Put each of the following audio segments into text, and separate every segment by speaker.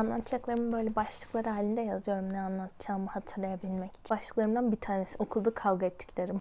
Speaker 1: Anlatacaklarımı böyle başlıklar halinde yazıyorum ne anlatacağımı hatırlayabilmek için. Başlıklarımdan bir tanesi okulda kavga ettiklerim.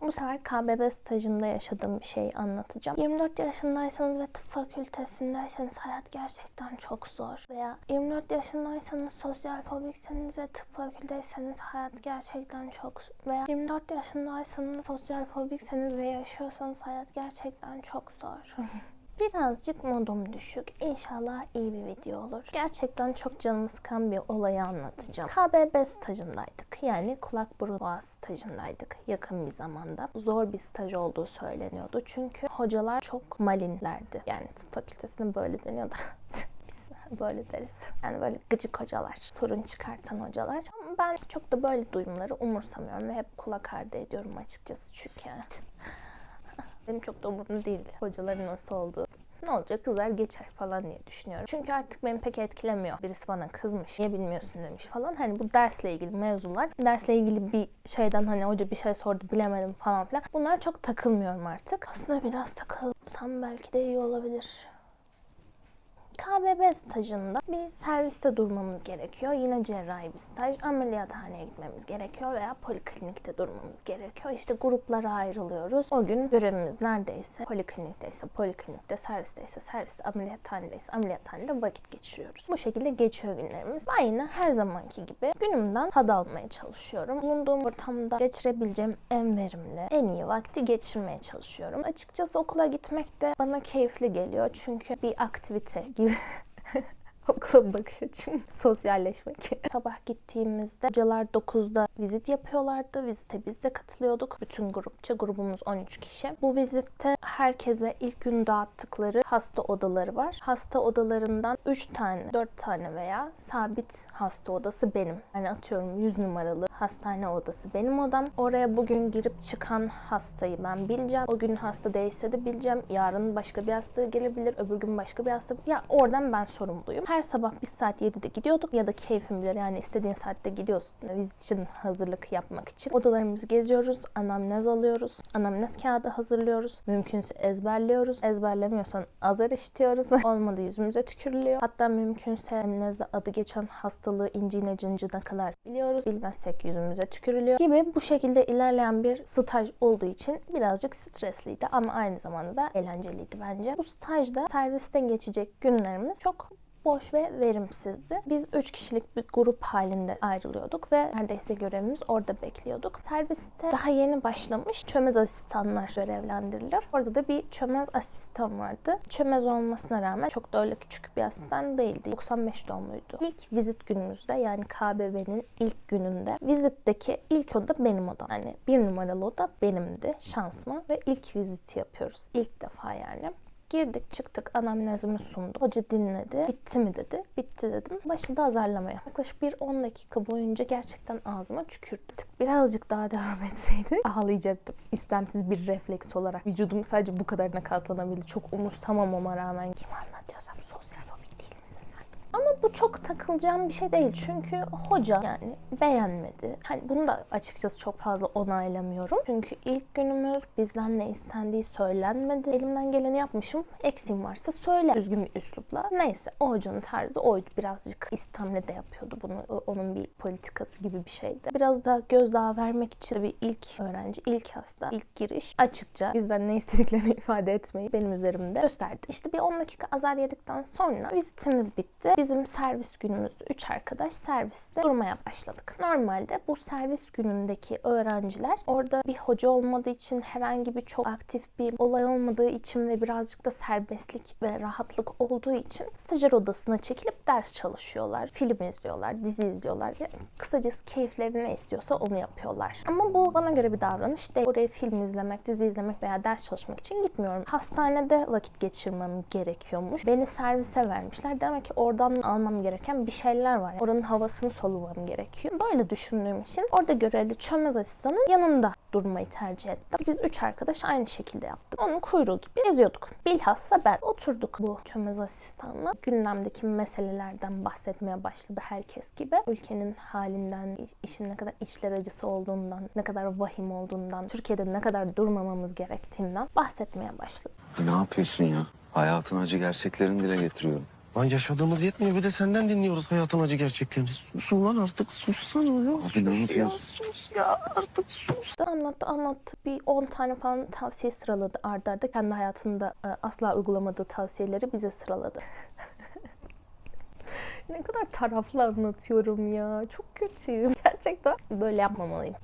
Speaker 1: Bu sefer KBB stajında yaşadığım bir şeyi anlatacağım. 24 yaşındaysanız ve tıp fakültesindeyseniz hayat gerçekten çok zor. Veya 24 yaşındaysanız sosyal fobikseniz ve tıp fakülteyseniz hayat gerçekten çok veya 24 yaşındaysanız sosyal fobikseniz ve yaşıyorsanız hayat gerçekten çok zor. Birazcık modum düşük. İnşallah iyi bir video olur. Gerçekten çok canımı sıkan bir olayı anlatacağım. KBB stajındaydık. Yani kulak burun boğaz stajındaydık yakın bir zamanda. Zor bir staj olduğu söyleniyordu. Çünkü hocalar çok malinlerdi. Yani tıp fakültesinde böyle deniyor da biz böyle deriz. Yani böyle gıcık hocalar, sorun çıkartan hocalar. Ama ben çok da böyle duyumları umursamıyorum ve hep kulak ardı ediyorum açıkçası çünkü. Benim çok da umurumda değil hocaların nasıl olduğu. Ne olacak kızlar geçer falan diye düşünüyorum. Çünkü artık beni pek etkilemiyor. Birisi bana kızmış, niye bilmiyorsun demiş falan. Hani bu dersle ilgili mevzular. Dersle ilgili bir şeyden hani hoca bir şey sordu bilemedim falan filan. Bunlar çok takılmıyorum artık. Aslında biraz takılsam belki de iyi olabilir. KBB stajında bir serviste durmamız gerekiyor. Yine cerrahi bir staj. Ameliyathaneye gitmemiz gerekiyor veya poliklinikte durmamız gerekiyor. İşte gruplara ayrılıyoruz. O gün görevimiz neredeyse poliklinikteyse poliklinikte, servisteyse serviste, ameliyathanedeyse ameliyathanede vakit geçiriyoruz. Bu şekilde geçiyor günlerimiz. Ben yine her zamanki gibi günümden tad almaya çalışıyorum. Bulunduğum ortamda geçirebileceğim en verimli, en iyi vakti geçirmeye çalışıyorum. Açıkçası okula gitmek de bana keyifli geliyor. Çünkü bir aktivite gibi okula bakış açım sosyalleşmek. Sabah gittiğimizde hocalar 9'da vizit yapıyorlardı. Vizite biz de katılıyorduk. Bütün grupça grubumuz 13 kişi. Bu vizitte herkese ilk gün dağıttıkları hasta odaları var. Hasta odalarından 3 tane, 4 tane veya sabit hasta odası benim. Yani atıyorum 100 numaralı hastane odası benim odam. Oraya bugün girip çıkan hastayı ben bileceğim. O gün hasta değilse de bileceğim. Yarın başka bir hasta gelebilir. Öbür gün başka bir hasta. Ya oradan ben sorumluyum. Her sabah biz saat 7'de gidiyorduk ya da keyfim bilir. Yani istediğin saatte gidiyorsun. Vizit için hazırlık yapmak için. Odalarımızı geziyoruz. Anamnez alıyoruz. Anamnez kağıdı hazırlıyoruz. Mümkünse ezberliyoruz. Ezberlemiyorsan azar işitiyoruz. Olmadı yüzümüze tükürülüyor. Hatta mümkünse anamnezde adı geçen hastalığı inciğine cıncına kadar biliyoruz. Bilmezsek yüzümüze tükürülüyor gibi bu şekilde ilerleyen bir staj olduğu için birazcık stresliydi ama aynı zamanda da eğlenceliydi bence. Bu stajda serviste geçecek günlerimiz çok boş ve verimsizdi. Biz 3 kişilik bir grup halinde ayrılıyorduk ve neredeyse görevimiz orada bekliyorduk. Serviste daha yeni başlamış çömez asistanlar görevlendirilir. Orada da bir çömez asistan vardı. Çömez olmasına rağmen çok da öyle küçük bir asistan değildi. 95 doğumluydu. İlk vizit günümüzde yani KBB'nin ilk gününde vizitteki ilk oda benim odam. Yani bir numaralı oda benimdi şansıma ve ilk viziti yapıyoruz. İlk defa yani. Girdik çıktık anamnezimi sundu. Hoca dinledi. Bitti mi dedi. Bitti dedim. Başladı azarlamaya. Yaklaşık bir 10 dakika boyunca gerçekten ağzıma tükürdü. Birazcık daha devam etseydi ağlayacaktım. İstemsiz bir refleks olarak. Vücudum sadece bu kadarına katlanabildi. Çok umursamamama rağmen kim anlatıyorsam sosyal fobik değil misin sen? Ama bu çok takılacağım bir şey değil. Çünkü hoca yani beğenmedi. Hani bunu da açıkçası çok fazla onaylamıyorum. Çünkü ilk günümüz bizden ne istendiği söylenmedi. Elimden geleni yapmışım. Eksiğim varsa söyle. Düzgün bir üslupla. Neyse o hocanın tarzı oydu. Birazcık istemle de yapıyordu bunu. Onun bir politikası gibi bir şeydi. Biraz daha gözdağı vermek için bir ilk öğrenci, ilk hasta, ilk giriş açıkça bizden ne istediklerini ifade etmeyi benim üzerimde gösterdi. İşte bir 10 dakika azar yedikten sonra vizitimiz bitti. Bizim servis günümüzde 3 arkadaş serviste durmaya başladık. Normalde bu servis günündeki öğrenciler orada bir hoca olmadığı için herhangi bir çok aktif bir olay olmadığı için ve birazcık da serbestlik ve rahatlık olduğu için stajyer odasına çekilip ders çalışıyorlar. Film izliyorlar, dizi izliyorlar. Kısacası keyifleri ne istiyorsa onu yapıyorlar. Ama bu bana göre bir davranış değil. Oraya film izlemek, dizi izlemek veya ders çalışmak için gitmiyorum. Hastanede vakit geçirmem gerekiyormuş. Beni servise vermişler. Demek ki oradan almam gereken bir şeyler var. Oranın havasını solumam gerekiyor. Böyle düşündüğüm için orada görevli çömez asistanın yanında durmayı tercih ettim. Biz üç arkadaş aynı şekilde yaptık. Onun kuyruğu gibi geziyorduk. Bilhassa ben oturduk bu çömez asistanla. Gündemdeki meselelerden bahsetmeye başladı herkes gibi. Ülkenin halinden, işin ne kadar içler acısı olduğundan, ne kadar vahim olduğundan, Türkiye'de ne kadar durmamamız gerektiğinden bahsetmeye başladı.
Speaker 2: Ne yapıyorsun ya? Hayatın acı gerçeklerini dile getiriyorum. Lan yaşadığımız yetmiyor bir de senden dinliyoruz hayatın acı gerçeklerini. Sus ulan artık sussana ya. Sus ya sus ya artık sus.
Speaker 1: Anlattı anlattı. Bir 10 tane falan tavsiye sıraladı ardarda arda. Kendi hayatında e, asla uygulamadığı tavsiyeleri bize sıraladı. ne kadar taraflı anlatıyorum ya. Çok kötüyüm. Gerçekten böyle yapmamalıyım.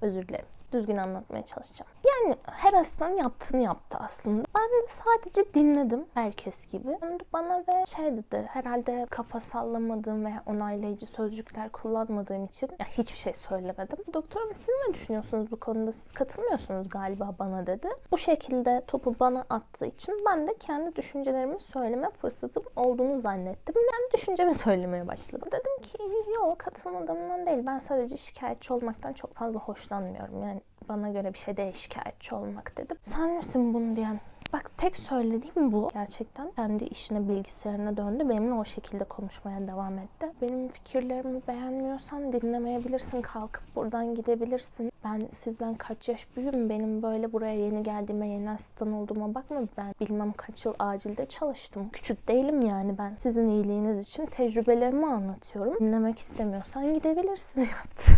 Speaker 1: Özür dilerim. Düzgün anlatmaya çalışacağım. Yani her aslan yaptığını yaptı aslında. Ben de sadece dinledim herkes gibi. Bana ve şey dedi herhalde kafa sallamadığım veya onaylayıcı sözcükler kullanmadığım için ya hiçbir şey söylemedim. Doktorum siz ne düşünüyorsunuz bu konuda? Siz katılmıyorsunuz galiba bana dedi. Bu şekilde topu bana attığı için ben de kendi düşüncelerimi söyleme fırsatım olduğunu zannettim. Ben düşüncemi söylemeye başladım. Dedim ki yok katılmadığımdan değil. Ben sadece şikayetçi olmaktan çok fazla hoşlanmıyorum. Yani bana göre bir şey değil şikayetçi olmak dedim. Sen misin bunu diyen? Bak tek söylediğim bu gerçekten. Kendi işine bilgisayarına döndü. Benimle o şekilde konuşmaya devam etti. Benim fikirlerimi beğenmiyorsan dinlemeyebilirsin. Kalkıp buradan gidebilirsin. Ben sizden kaç yaş büyüğüm. Benim böyle buraya yeni geldiğime, yeni asistan olduğuma bakma. Ben bilmem kaç yıl acilde çalıştım. Küçük değilim yani ben. Sizin iyiliğiniz için tecrübelerimi anlatıyorum. Dinlemek istemiyorsan gidebilirsin yaptı.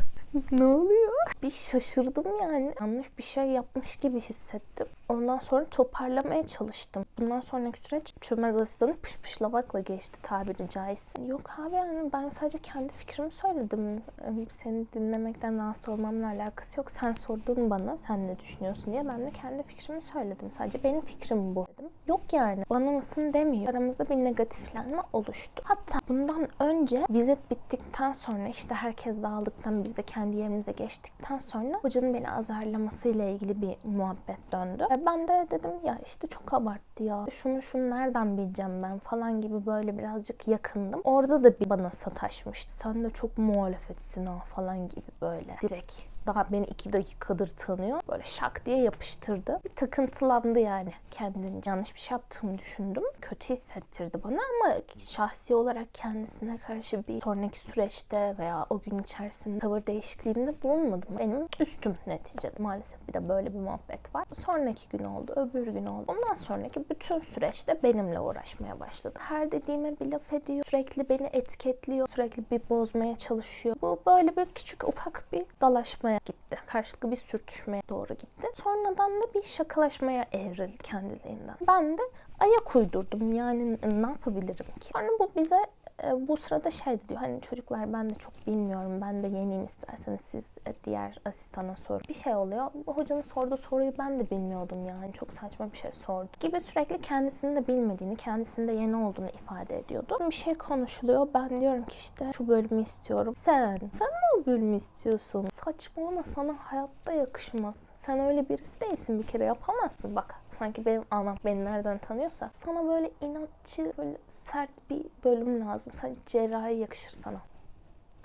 Speaker 1: Ne oluyor? Bir şaşırdım yani. Yanlış bir şey yapmış gibi hissettim. Ondan sonra toparlamaya çalıştım. Bundan sonraki süreç çömez asistanı pışpışlamakla geçti tabiri caizse. Yok abi yani ben sadece kendi fikrimi söyledim. Seni dinlemekten rahatsız olmamla alakası yok. Sen sordun bana sen ne düşünüyorsun diye. Ben de kendi fikrimi söyledim. Sadece benim fikrim bu dedim. Yok yani bana mısın demiyor. Aramızda bir negatiflenme oluştu. Hatta bundan önce vizit bittikten sonra işte herkes dağıldıktan biz de kendi yerimize geçtikten sonra hocanın beni azarlamasıyla ilgili bir muhabbet döndü. Ve ben de dedim ya işte çok abarttı ya. Şunu şunu nereden bileceğim ben falan gibi böyle birazcık yakındım. Orada da bir bana sataşmıştı. Sen de çok muhalefetsin ha falan gibi böyle direkt daha beni iki dakikadır tanıyor. Böyle şak diye yapıştırdı. Bir takıntılandı yani kendini. Yanlış bir şey yaptığımı düşündüm. Kötü hissettirdi bana ama şahsi olarak kendisine karşı bir sonraki süreçte veya o gün içerisinde tavır değişikliğinde bulunmadım. Benim üstüm neticede. Maalesef bir de böyle bir muhabbet var. Sonraki gün oldu, öbür gün oldu. Ondan sonraki bütün süreçte benimle uğraşmaya başladı. Her dediğime bir laf ediyor. Sürekli beni etiketliyor. Sürekli bir bozmaya çalışıyor. Bu böyle bir küçük ufak bir dalaşmaya gitti. Karşılıklı bir sürtüşmeye doğru gitti. Sonradan da bir şakalaşmaya evrildi kendiliğinden. Ben de ayak uydurdum. Yani ne yapabilirim ki? Sonra bu bize bu sırada şey diyor hani çocuklar ben de çok bilmiyorum ben de yeniyim isterseniz siz e, diğer asistana sorun. Bir şey oluyor. Hocanın sorduğu soruyu ben de bilmiyordum yani çok saçma bir şey sordu. Gibi sürekli kendisinin de bilmediğini, kendisinde yeni olduğunu ifade ediyordu. Bir şey konuşuluyor. Ben diyorum ki işte şu bölümü istiyorum. Sen, sen mi o bölümü istiyorsun? Saçmalama sana hayatta yakışmaz. Sen öyle birisi değilsin bir kere yapamazsın. Bak sanki benim anam beni nereden tanıyorsa sana böyle inatçı, böyle sert bir bölüm lazım. Sen cerrahi yakışır sana.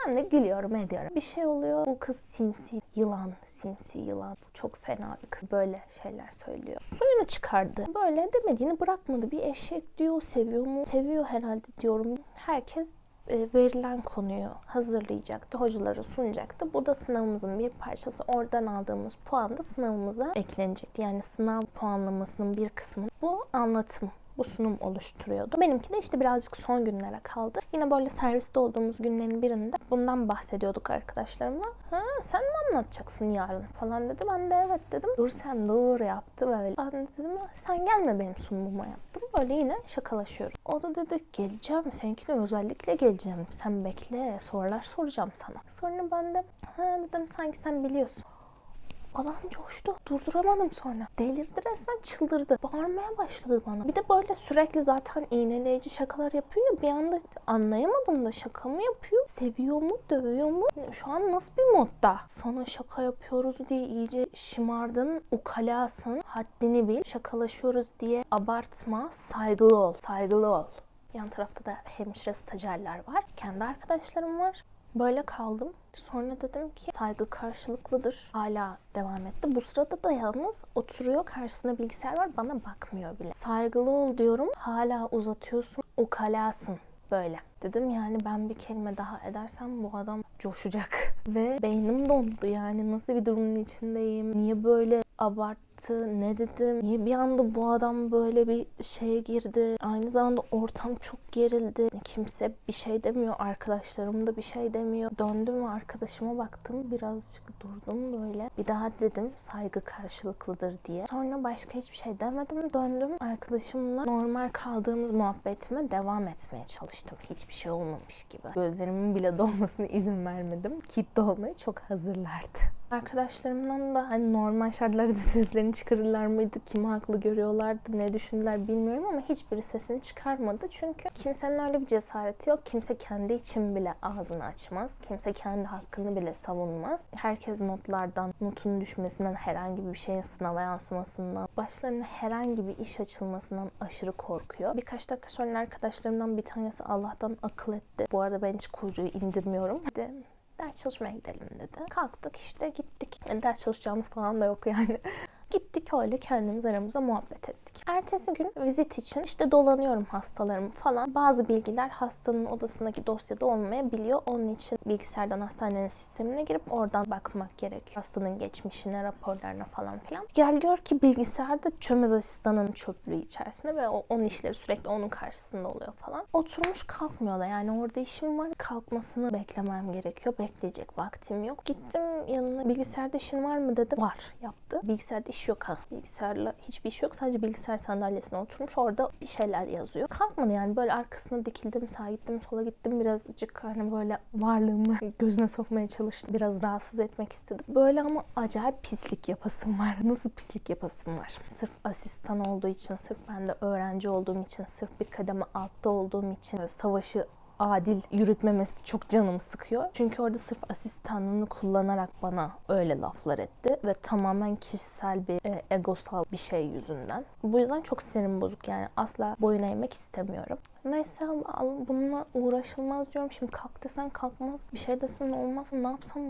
Speaker 1: Ben de gülüyorum ediyorum. Bir şey oluyor. Bu kız sinsi yılan, sinsi yılan. Bu çok fena bir kız. Böyle şeyler söylüyor. Suyunu çıkardı. Böyle demediğini bırakmadı. Bir eşek diyor. Seviyor mu? Seviyor herhalde diyorum. Herkes e, verilen konuyu hazırlayacaktı, hocalara sunacaktı. Bu da sınavımızın bir parçası. Oradan aldığımız puan da sınavımıza eklenecekti. Yani sınav puanlamasının bir kısmı bu anlatım bu sunum oluşturuyordu. Benimki de işte birazcık son günlere kaldı. Yine böyle serviste olduğumuz günlerin birinde bundan bahsediyorduk arkadaşlarımla. Ha sen mi anlatacaksın yarın falan dedi. Ben de evet dedim. Dur sen dur yaptı böyle. Ben de dedim sen gelme benim sunumuma yaptım. Böyle yine şakalaşıyoruz. O da dedi geleceğim seninkine özellikle geleceğim. Sen bekle sorular soracağım sana. Sonra ben de ha dedim sanki sen biliyorsun. Adam coştu. Durduramadım sonra. Delirdi resmen çıldırdı. Bağırmaya başladı bana. Bir de böyle sürekli zaten iğneleyici şakalar yapıyor ya. Bir anda anlayamadım da şaka mı yapıyor? Seviyor mu? Dövüyor mu? Şu an nasıl bir modda? Sana şaka yapıyoruz diye iyice şımardın. Ukalasın. Haddini bil. Şakalaşıyoruz diye abartma. Saygılı ol. Saygılı ol. Yan tarafta da hemşire stajyerler var. Kendi arkadaşlarım var. Böyle kaldım. Sonra dedim ki saygı karşılıklıdır. Hala devam etti. Bu sırada da yalnız oturuyor. Karşısında bilgisayar var. Bana bakmıyor bile. Saygılı ol diyorum. Hala uzatıyorsun. Ukalasın. Böyle. Dedim yani ben bir kelime daha edersem bu adam coşacak. Ve beynim dondu yani nasıl bir durumun içindeyim. Niye böyle abarttı ne dedim? Niye bir anda bu adam böyle bir şeye girdi? Aynı zamanda ortam çok gerildi. Kimse bir şey demiyor arkadaşlarım da bir şey demiyor. Döndüm ve arkadaşıma baktım birazcık durdum böyle. Bir daha dedim saygı karşılıklıdır diye. Sonra başka hiçbir şey demedim döndüm. Arkadaşımla normal kaldığımız muhabbetime devam etmeye çalıştım. Hiçbir şey olmamış gibi. Gözlerimin bile dolmasına izin vermedim. Ki dolmaya çok hazırlardı. Arkadaşlarımdan da hani normal şartlarda seslerini çıkarırlar mıydı? Kimi haklı görüyorlardı? Ne düşündüler bilmiyorum ama hiçbiri sesini çıkarmadı. Çünkü kimsenin öyle bir cesareti yok. Kimse kendi için bile ağzını açmaz. Kimse kendi hakkını bile savunmaz. Herkes notlardan, notun düşmesinden, herhangi bir şeyin sınava yansımasından, başlarına herhangi bir iş açılmasından aşırı korkuyor. Birkaç dakika sonra arkadaşlarımdan bir tanesi Allah'tan akıl etti. Bu arada ben hiç kuyruğu indirmiyorum. Dedi, ders çalışmaya gidelim dedi. Kalktık işte gittik. Yani ders çalışacağımız falan da yok yani. Gittik öyle kendimiz aramıza muhabbet ettik. Ertesi gün vizit için işte dolanıyorum hastalarımı falan. Bazı bilgiler hastanın odasındaki dosyada olmayabiliyor. Onun için bilgisayardan hastanenin sistemine girip oradan bakmak gerekiyor. Hastanın geçmişine, raporlarına falan filan. Gel gör ki bilgisayarda çömez asistanın çöplüğü içerisinde ve o, onun işleri sürekli onun karşısında oluyor falan. Oturmuş kalkmıyor da yani orada işim var. Kalkmasını beklemem gerekiyor. Bekleyecek vaktim yok. Gittim yanına bilgisayarda işin var mı dedi. Var yaptı. Bilgisayarda iş yok ha. Bilgisayarla hiçbir iş yok. Sadece bilgisayar sandalyesine oturmuş. Orada bir şeyler yazıyor. Kalkmadı yani böyle arkasına dikildim. Sağa gittim, sola gittim. Birazcık hani böyle varlığımı gözüne sokmaya çalıştım. Biraz rahatsız etmek istedim. Böyle ama acayip pislik yapasım var. Nasıl pislik yapasım var? Sırf asistan olduğu için, sırf ben de öğrenci olduğum için, sırf bir kademe altta olduğum için savaşı adil yürütmemesi çok canımı sıkıyor. Çünkü orada sırf asistanlığını kullanarak bana öyle laflar etti ve tamamen kişisel bir e, egosal bir şey yüzünden. Bu yüzden çok sinirim bozuk yani asla boyun eğmek istemiyorum. Neyse al- bununla uğraşılmaz diyorum. Şimdi kalk desen kalkmaz. Bir şey desen olmaz. Ne yapsam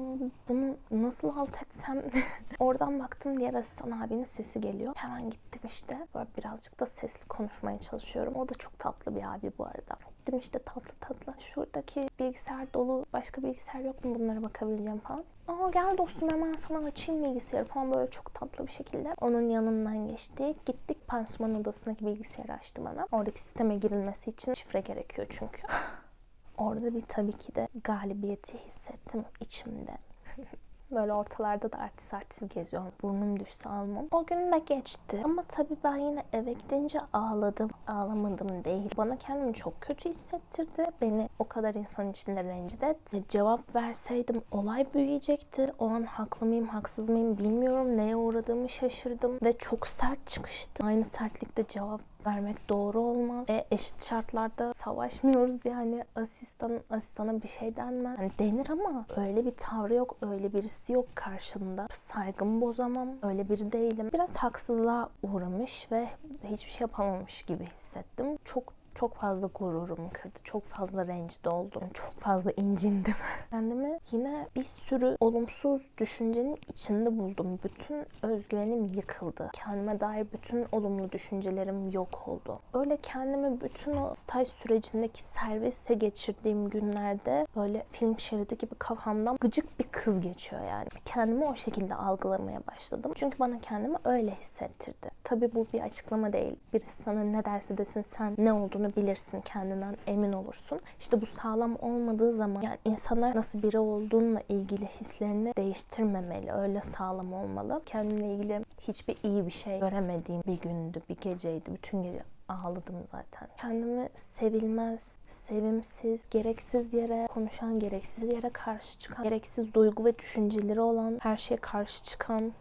Speaker 1: bunu nasıl alt etsem? Oradan baktım diğer asistan abinin sesi geliyor. Hemen gittim işte. Böyle birazcık da sesli konuşmaya çalışıyorum. O da çok tatlı bir abi bu arada. Gittim işte tatlı tatlı. Şuradaki bilgisayar dolu. Başka bilgisayar yok mu bunlara bakabileceğim falan. Aa gel dostum hemen sana açayım bilgisayarı falan böyle çok tatlı bir şekilde. Onun yanından geçtik. Gittik pansuman odasındaki bilgisayarı açtı bana. Oradaki sisteme girilmesi için şifre gerekiyor çünkü. Orada bir tabii ki de galibiyeti hissettim içimde. Böyle ortalarda da artist artist geziyorum. Burnum düşse almam. O gün de geçti. Ama tabii ben yine eve gidince ağladım. Ağlamadım değil. Bana kendimi çok kötü hissettirdi. Beni o kadar insan içinde rencide etti. Cevap verseydim olay büyüyecekti. O an haklı mıyım, haksız mıyım bilmiyorum. Neye uğradığımı şaşırdım. Ve çok sert çıkıştı. Aynı sertlikte cevap vermek doğru olmaz. E, eşit şartlarda savaşmıyoruz yani asistan asistana bir şey denmez. Hani denir ama öyle bir tavrı yok, öyle birisi yok karşında. Saygımı bozamam, öyle biri değilim. Biraz haksızlığa uğramış ve hiçbir şey yapamamış gibi hissettim. Çok çok fazla gururumu kırdı. Çok fazla rencide oldum. Çok fazla incindim. Kendimi yine bir sürü olumsuz düşüncenin içinde buldum. Bütün özgüvenim yıkıldı. Kendime dair bütün olumlu düşüncelerim yok oldu. Öyle kendimi bütün o staj sürecindeki servise geçirdiğim günlerde böyle film şeridi gibi kafamdan gıcık bir kız geçiyor yani. Kendimi o şekilde algılamaya başladım. Çünkü bana kendimi öyle hissettirdi. Tabii bu bir açıklama değil. Birisi sana ne derse desin sen ne olduğunu bilirsin. Kendinden emin olursun. İşte bu sağlam olmadığı zaman yani insanlar nasıl biri olduğunla ilgili hislerini değiştirmemeli. Öyle sağlam olmalı. Kendimle ilgili hiçbir iyi bir şey göremediğim bir gündü, bir geceydi. Bütün gece ağladım zaten. Kendimi sevilmez, sevimsiz, gereksiz yere konuşan, gereksiz yere karşı çıkan, gereksiz duygu ve düşünceleri olan, her şeye karşı çıkan,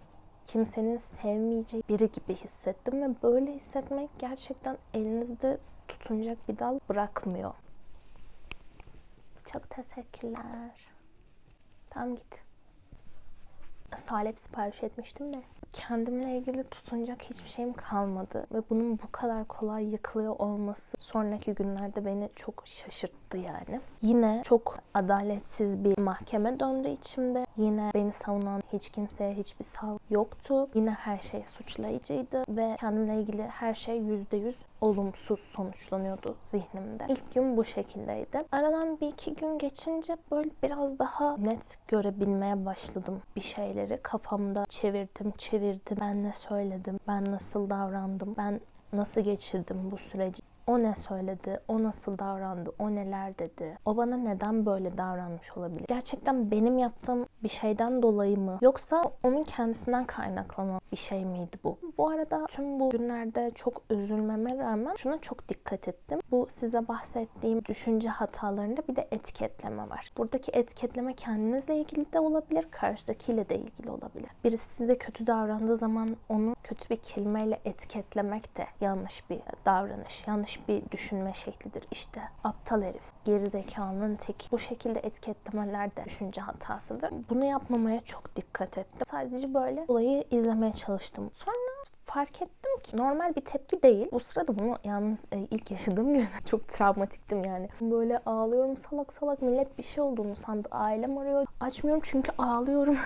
Speaker 1: kimsenin sevmeyeceği biri gibi hissettim ve böyle hissetmek gerçekten elinizde tutunacak bir dal bırakmıyor. Çok teşekkürler. Tamam git. Salep sipariş etmiştim de kendimle ilgili tutunacak hiçbir şeyim kalmadı ve bunun bu kadar kolay yıkılıyor olması sonraki günlerde beni çok şaşırttı yani. Yine çok adaletsiz bir mahkeme döndü içimde. Yine beni savunan hiç kimseye hiçbir sav yoktu. Yine her şey suçlayıcıydı ve kendimle ilgili her şey yüzde yüz olumsuz sonuçlanıyordu zihnimde. İlk gün bu şekildeydi. Aradan bir iki gün geçince böyle biraz daha net görebilmeye başladım bir şeyleri. Kafamda çevirdim, çevirdim. Ben ne söyledim, ben nasıl davrandım, ben nasıl geçirdim bu süreci. O ne söyledi, o nasıl davrandı, o neler dedi, o bana neden böyle davranmış olabilir? Gerçekten benim yaptığım bir şeyden dolayı mı? Yoksa onun kendisinden kaynaklanan bir şey miydi bu? Bu arada tüm bu günlerde çok üzülmeme rağmen şuna çok dikkat ettim. Bu size bahsettiğim düşünce hatalarında bir de etiketleme var. Buradaki etiketleme kendinizle ilgili de olabilir, karşıdakiyle de ilgili olabilir. Birisi size kötü davrandığı zaman onu kötü bir kelimeyle etiketlemek de yanlış bir davranış, yanlış bir düşünme şeklidir. İşte aptal herif, gerizekalının tek. Bu şekilde etiketlemeler de düşünce hatasıdır. Bunu yapmamaya çok dikkat ettim. Sadece böyle olayı izlemeye çalıştım. Sonra fark ettim ki normal bir tepki değil. Bu sırada bunu yalnız e, ilk yaşadığım gün çok travmatiktim yani. Böyle ağlıyorum salak salak millet bir şey olduğunu sandı. Ailem arıyor. Açmıyorum çünkü ağlıyorum.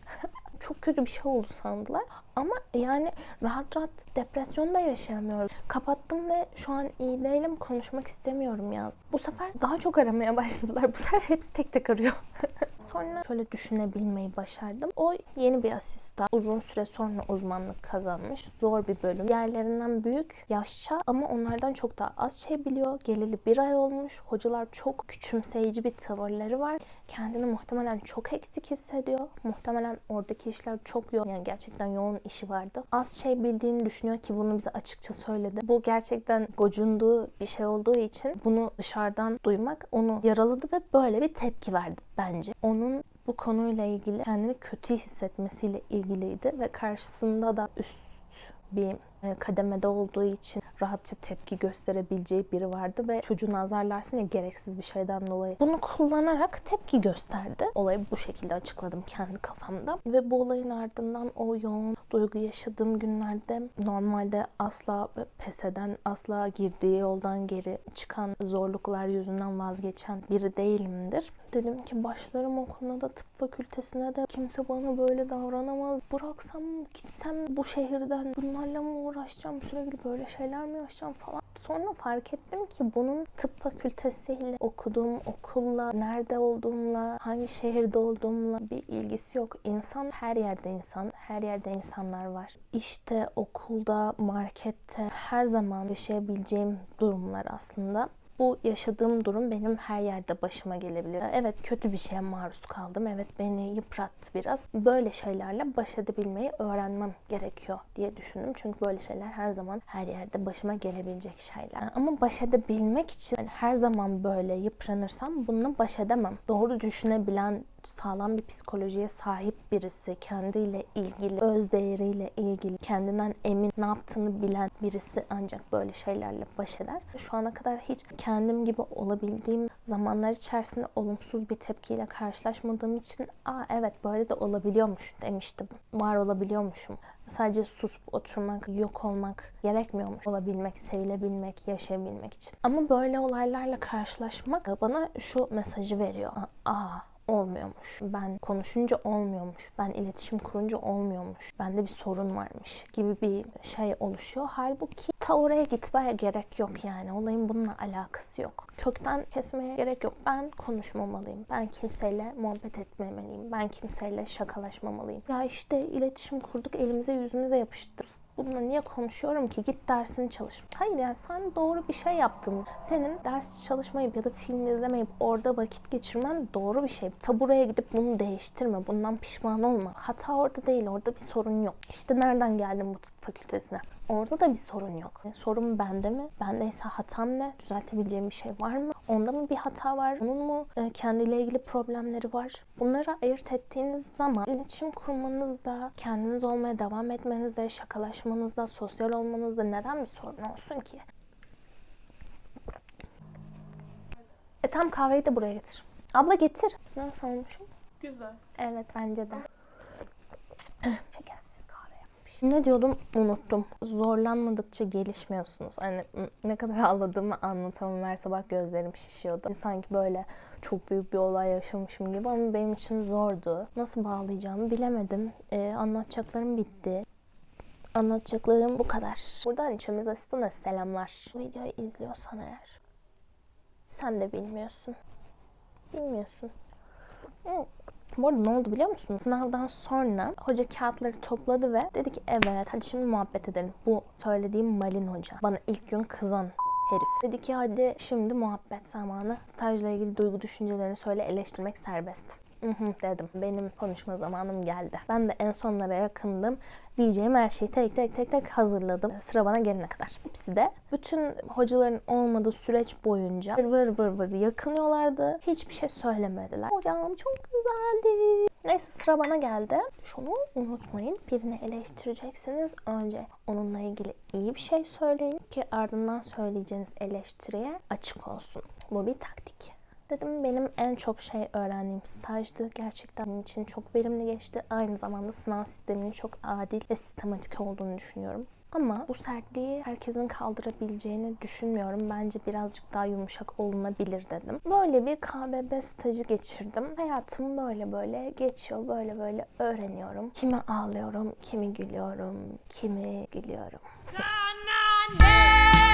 Speaker 1: çok kötü bir şey oldu sandılar. Ama yani rahat rahat depresyonda yaşayamıyorum. Kapattım ve şu an iyi değilim konuşmak istemiyorum yazdım. Bu sefer daha çok aramaya başladılar. Bu sefer hepsi tek tek arıyor. sonra şöyle düşünebilmeyi başardım. O yeni bir asistan. Uzun süre sonra uzmanlık kazanmış. Zor bir bölüm. Diğerlerinden büyük, yaşça ama onlardan çok daha az şey biliyor. Geleli bir ay olmuş. Hocalar çok küçümseyici bir tavırları var. Kendini muhtemelen çok eksik hissediyor. Muhtemelen oradaki işler çok yoğun. Yani gerçekten yoğun işi vardı. Az şey bildiğini düşünüyor ki bunu bize açıkça söyledi. Bu gerçekten gocunduğu bir şey olduğu için bunu dışarıdan duymak onu yaraladı ve böyle bir tepki verdi bence. Onun bu konuyla ilgili kendini kötü hissetmesiyle ilgiliydi ve karşısında da üst bir kademede olduğu için rahatça tepki gösterebileceği biri vardı ve çocuğunu azarlarsın ya gereksiz bir şeyden dolayı. Bunu kullanarak tepki gösterdi. Olayı bu şekilde açıkladım kendi kafamda. Ve bu olayın ardından o yoğun duygu yaşadığım günlerde normalde asla pes eden, asla girdiği yoldan geri çıkan zorluklar yüzünden vazgeçen biri değilimdir. Dedim ki başlarım okuluna da tıp fakültesine de kimse bana böyle davranamaz. Bıraksam gitsem bu şehirden bunlarla mı uğraşacağım sürekli böyle şeyler mi yaşayacağım falan. Sonra fark ettim ki bunun tıp fakültesiyle okuduğum okulla, nerede olduğumla, hangi şehirde olduğumla bir ilgisi yok. İnsan her yerde insan, her yerde insanlar var. İşte okulda, markette her zaman yaşayabileceğim durumlar aslında. Bu yaşadığım durum benim her yerde başıma gelebilir. Evet kötü bir şeye maruz kaldım. Evet beni yıprattı biraz. Böyle şeylerle baş edebilmeyi öğrenmem gerekiyor diye düşündüm. Çünkü böyle şeyler her zaman her yerde başıma gelebilecek şeyler. Ama baş edebilmek için yani her zaman böyle yıpranırsam bununla baş edemem. Doğru düşünebilen sağlam bir psikolojiye sahip birisi, kendiyle ilgili, öz değeriyle ilgili, kendinden emin, ne yaptığını bilen birisi ancak böyle şeylerle baş eder. Şu ana kadar hiç kendim gibi olabildiğim zamanlar içerisinde olumsuz bir tepkiyle karşılaşmadığım için aa evet böyle de olabiliyormuş demiştim. Var olabiliyormuşum. Sadece susup oturmak, yok olmak gerekmiyormuş. Olabilmek, sevilebilmek, yaşayabilmek için. Ama böyle olaylarla karşılaşmak bana şu mesajı veriyor. Aa olmuyormuş. Ben konuşunca olmuyormuş. Ben iletişim kurunca olmuyormuş. Bende bir sorun varmış gibi bir şey oluşuyor. Halbuki ta oraya gitmeye gerek yok yani. Olayın bununla alakası yok. Kökten kesmeye gerek yok. Ben konuşmamalıyım. Ben kimseyle muhabbet etmemeliyim. Ben kimseyle şakalaşmamalıyım. Ya işte iletişim kurduk elimize yüzümüze yapıştırırız. Bununla niye konuşuyorum ki? Git dersini çalış. Hayır yani sen doğru bir şey yaptın. Senin ders çalışmayıp ya da film izlemeyip orada vakit geçirmen doğru bir şey. Taburaya gidip bunu değiştirme. Bundan pişman olma. Hata orada değil. Orada bir sorun yok. İşte nereden geldim bu fakültesine? Orada da bir sorun yok. Yani sorun bende mi? Bendeyse hatam ne? Düzeltebileceğim bir şey var mı? Onda mı bir hata var? Onun mu e, kendiyle ilgili problemleri var? Bunları ayırt ettiğiniz zaman iletişim kurmanızda, kendiniz olmaya devam etmenizde, şakalaşmanızda, sosyal olmanızda neden bir sorun olsun ki? E tam kahveyi de buraya getir. Abla getir. Nasıl olmuşum?
Speaker 3: Güzel.
Speaker 1: Evet bence de. Yapmış. Ne diyordum unuttum. Zorlanmadıkça gelişmiyorsunuz. Hani ne kadar ağladığımı anlatamam. Her sabah gözlerim şişiyordu. Sanki böyle çok büyük bir olay yaşamışım gibi ama benim için zordu. Nasıl bağlayacağımı bilemedim. Ee, anlatacaklarım bitti. Anlatacaklarım bu kadar. Buradan içimiz asistine selamlar. Bu videoyu izliyorsan eğer. Sen de bilmiyorsun. Bilmiyorsun. Bu arada ne oldu biliyor musun? Sınavdan sonra hoca kağıtları topladı ve dedi ki evet hadi şimdi muhabbet edelim. Bu söylediğim Malin hoca. Bana ilk gün kızan herif. Dedi ki hadi şimdi muhabbet zamanı. Stajla ilgili duygu düşüncelerini söyle eleştirmek serbest. Dedim. Benim konuşma zamanım geldi. Ben de en sonlara yakındım. Diyeceğim her şeyi tek tek tek tek hazırladım. Sıra bana gelene kadar. Hepsi de bütün hocaların olmadığı süreç boyunca vır vır vır yakınıyorlardı. Hiçbir şey söylemediler. Hocam çok güzeldi. Neyse sıra bana geldi. Şunu unutmayın. Birini eleştireceksiniz. Önce onunla ilgili iyi bir şey söyleyin ki ardından söyleyeceğiniz eleştiriye açık olsun. Bu bir taktik. Dedim benim en çok şey öğrendiğim stajdı. Gerçekten benim için çok verimli geçti. Aynı zamanda sınav sisteminin çok adil ve sistematik olduğunu düşünüyorum. Ama bu sertliği herkesin kaldırabileceğini düşünmüyorum. Bence birazcık daha yumuşak olunabilir dedim. Böyle bir KBB stajı geçirdim. Hayatım böyle böyle geçiyor. Böyle böyle öğreniyorum. Kimi ağlıyorum, kimi gülüyorum, kimi gülüyorum.
Speaker 3: Sana ne